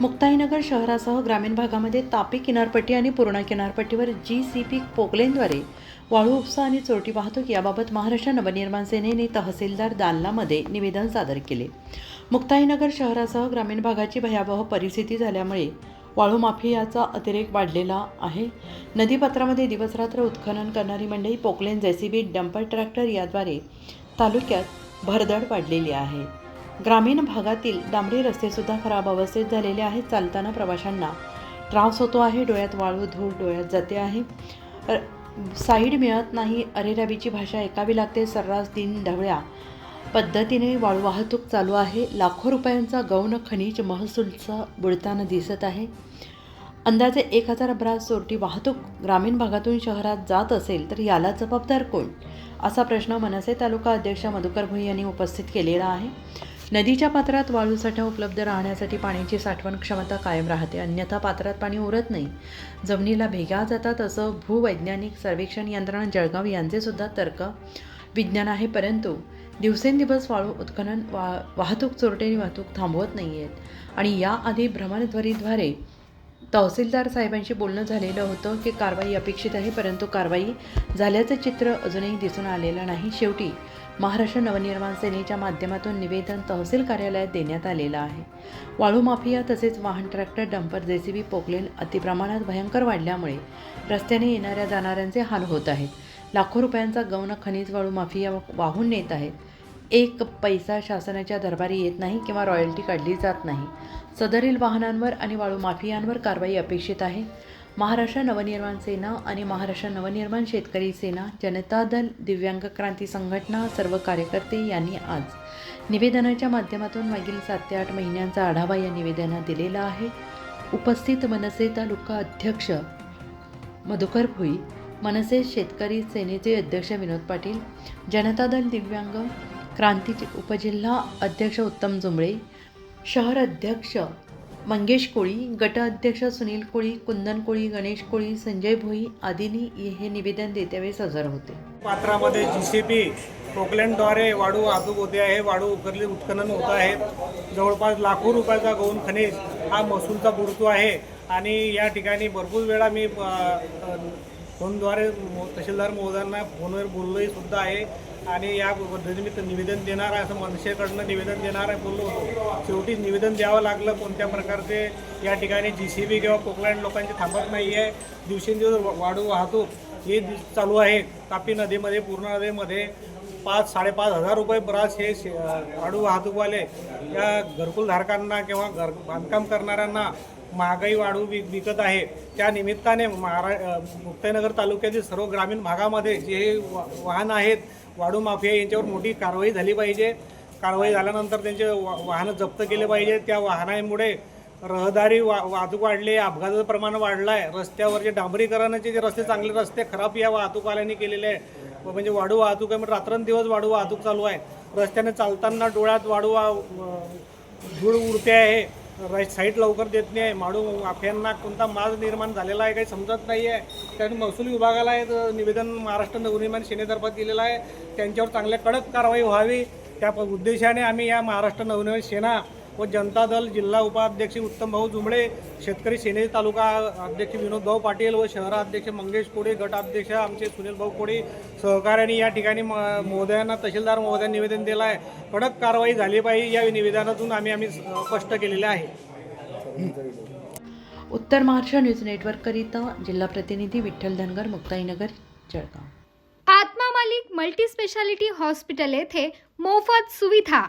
मुक्ताईनगर शहरासह ग्रामीण भागामध्ये तापी किनारपट्टी आणि पूर्णा किनारपट्टीवर जी सी पी पोकलेनद्वारे वाळू उपसा आणि चोरटी वाहतूक याबाबत महाराष्ट्र नवनिर्माण सेनेने तहसीलदार दालनामध्ये निवेदन सादर केले. मुक्ताईनगर शहरासह ग्रामीण भागाची भयावह परिस्थिती झाल्यामुळे वाळू माफियाचा अतिरेक वाढलेला आहे. नदीपात्रामध्ये दिवसरात्र उत्खनन करणारी मंडळी पोकलेन जेसीबी डंपर ट्रॅक्टर याद्वारे तालुक्यात भरदड पाडलेली आहे. ग्रामीण भागातील डांबरी रस्ते सुद्धा खराब अवस्थेत झालेले आहेत चालताना प्रवाशांना. त्रास होतो आहे डोळ्यात वाळू धूळ डोळ्यात जाते आहे. साईड मिळत नाही अरेरावीची भाषा ऐकावी लागते सर्रास दिन ढवळ्या. पद्धतीने वाळू वाहतूक चालू आहे. लाखो रुपयांचा गौण खनिज महसूलचा बुडताना दिसत आहे. अंदाजे एक हजार ब्रास चोरटी वाहतूक ग्रामीण भागातून शहरात जात असेल तर याला जबाबदार कोण? असा प्रश्न मनसे तालुका अध्यक्ष मधुकर भुई यांनी उपस्थित केलेला आहे. नदीच्या पात्रात वाळू साठा उपलब्ध राहण्यासाठी पाण्याची साठवण क्षमता कायम राहते अन्यथा पात्रात पाणी उरत नाही. जमिनीला भेगा जातात असं भूवैज्ञानिक सर्वेक्षण यंत्रणा जळगाव यांचे सुद्धा तर्क विज्ञान आहे परंतु दिवसेंदिवस वाळू उत्खनन वा वाहतूक चोरटेरी वाहतूक थांबवत नाही आहेत आणि याआधी भ्रमणध्वरीद्वारे तहसीलदार साहेबांशी बोलणं झालेलं होतं की कारवाई अपेक्षित आहे परंतु कारवाई झाल्याचं चित्र अजूनही दिसून आलेलं नाही. शेवटी महाराष्ट्र नवनिर्माण सेनेच्या माध्यमातून निवेदन तहसील कार्यालयात देण्यात आलेलं आहे. वाळू माफिया तसेच वाहन ट्रॅक्टर डंपर जेसीबी पोकलेन अतिप्रमाणात भयंकर वाढल्यामुळे रस्त्याने येणाऱ्या जाणाऱ्यांचे हाल होत आहेत. लाखो रुपयांचा गौण खनिज वाळू माफिया वाहून नेत आहेत. एक पैसा शासनाच्या दरबारी येत नाही किंवा रॉयल्टी काढली जात नाही. सदरील वाहनांवर आणि वाळू माफियांवर कारवाई अपेक्षित आहे. महाराष्ट्र नवनिर्माण सेना आणि महाराष्ट्र नवनिर्माण शेतकरी सेना जनता दल दिव्यांग क्रांती संघटना सर्व कार्यकर्ते यांनी आज निवेदनाच्या माध्यमातून मागील सात ते आठ महिन्यांचा आढावा या निवेदनात दिलेला आहे. उपस्थित मनसे तालुका अध्यक्ष मधुकर भुई मनसे शेतकरी सेनेचे अध्यक्ष विनोद पाटील जनता दल दिव्यांग क्रांतीचे उपजिल्हा अध्यक्ष उत्तम जुंबळे शहर अध्यक्ष मंगेश कोळी गट अध्यक्ष सुनील कोळी कुंदन कोळी गणेश कोळी संजय भोई आदींनी हे निवेदन देत्यावेळेस हजर होते. पात्रामध्ये जी सी पी पोकलँडद्वारे वाढू वाहतूक होते आहे वाढू उकरली उत्खनन होत आहे. जवळपास लाखो रुपयाचा गौण खनिज हा महसूलचा बुडतो आहे. आणि या ठिकाणी भरपूर वेळा मी फोनद्वारे मो- तहसीलदार महोदयांना फोनवर बोललोही सुद्धा आहे. आणि या निमित्त निवेदन देणार आहे असं मनसेकडनं निवेदन देणार आहे. बोललो होतो. शेवटी निवेदन द्यावं लागलं. कोणत्या प्रकारचे या ठिकाणी जी सी बी किंवा पोकलँड लोकांची थांबत नाही आहे. दिवसेंदिवस वाढू वाहतूक हे चालू आहे. तापी नदीमध्ये पूर्ण नदीमध्ये पाच साडेपाच हजार रुपये ब्रास हे शे- वाहतूकवाले या घरकुलधारकांना किंवा घर बांधकाम करणाऱ्यांना महागाई वाढू विक विकत आहे. त्या निमित्ताने महारा अ, मुक्ताईनगर तालुक्यातील सर्व ग्रामीण भागामध्ये जे हे वा वाहन आहेत वाढू माफिया यांच्यावर मोठी कारवाई झाली पाहिजे. कारवाई झाल्यानंतर त्यांचे वा वाहनं जप्त केले पाहिजे. त्या वाहनांमुळे रहदारी वा वाहतूक वाढली अपघाताचं प्रमाण वाढलं आहे रस्त्यावरचे डांबरीकरणाचे जे रस्ते चांगले रस्ते खराब या वाहतूकवाल्यांनी केलेले आहे. म्हणजे वाढू वाहतूक आहे मग रात्रंदिवस वाढू वाहतूक चालू आहे. रस्त्याने चालताना डोळ्यात वाढू धूळ उडते आहे राईट साईड लवकर देत नाही आहे. माडू माफ्यांना कोणता माज निर्माण झालेला आहे काही समजत नाही आहे त्याने महसूल विभागाला एक निवेदन महाराष्ट्र नवनिर्माण सेनेतर्फे दिलेलं आहे. त्यांच्यावर चांगल्या कडक कारवाई व्हावी. त्या प- उद्देशाने आम्ही या महाराष्ट्र नवनिर्माण सेना व जनता दल जिल्हा उपाध्यक्ष उत्तम भाऊ जुंबळे शेतकरी सेनेचे तालुका अध्यक्ष विनोद भाऊ पाटील व शहराध्यक्ष मंगेश कोडे गटाध्यक्ष आमचे सुनील भाऊ कोडे सहकार्याने या ठिकाणी म- महोदयांना तहसीलदार महोदयांनी निवेदन दिलं आहे. कडक कारवाई झाली पाहिजे या निवेदनातून आम्ही आम्ही स्पष्ट केलेले आहे. उत्तर महाराष्ट्र न्यूज नेटवर्ककरिता जिल्हा प्रतिनिधी विठ्ठल धनगर मुक्ताईनगर जळगाव. आत्मा मालिक मल्टी स्पेशालिटी हॉस्पिटल येथे मोफत सुविधा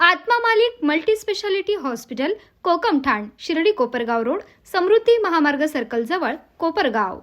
Atma Malik multi speciality hospital Kokamthan Shirdi Kopargaon road Samruddhi Mahamarg सर्कलजवळ Kopargaon.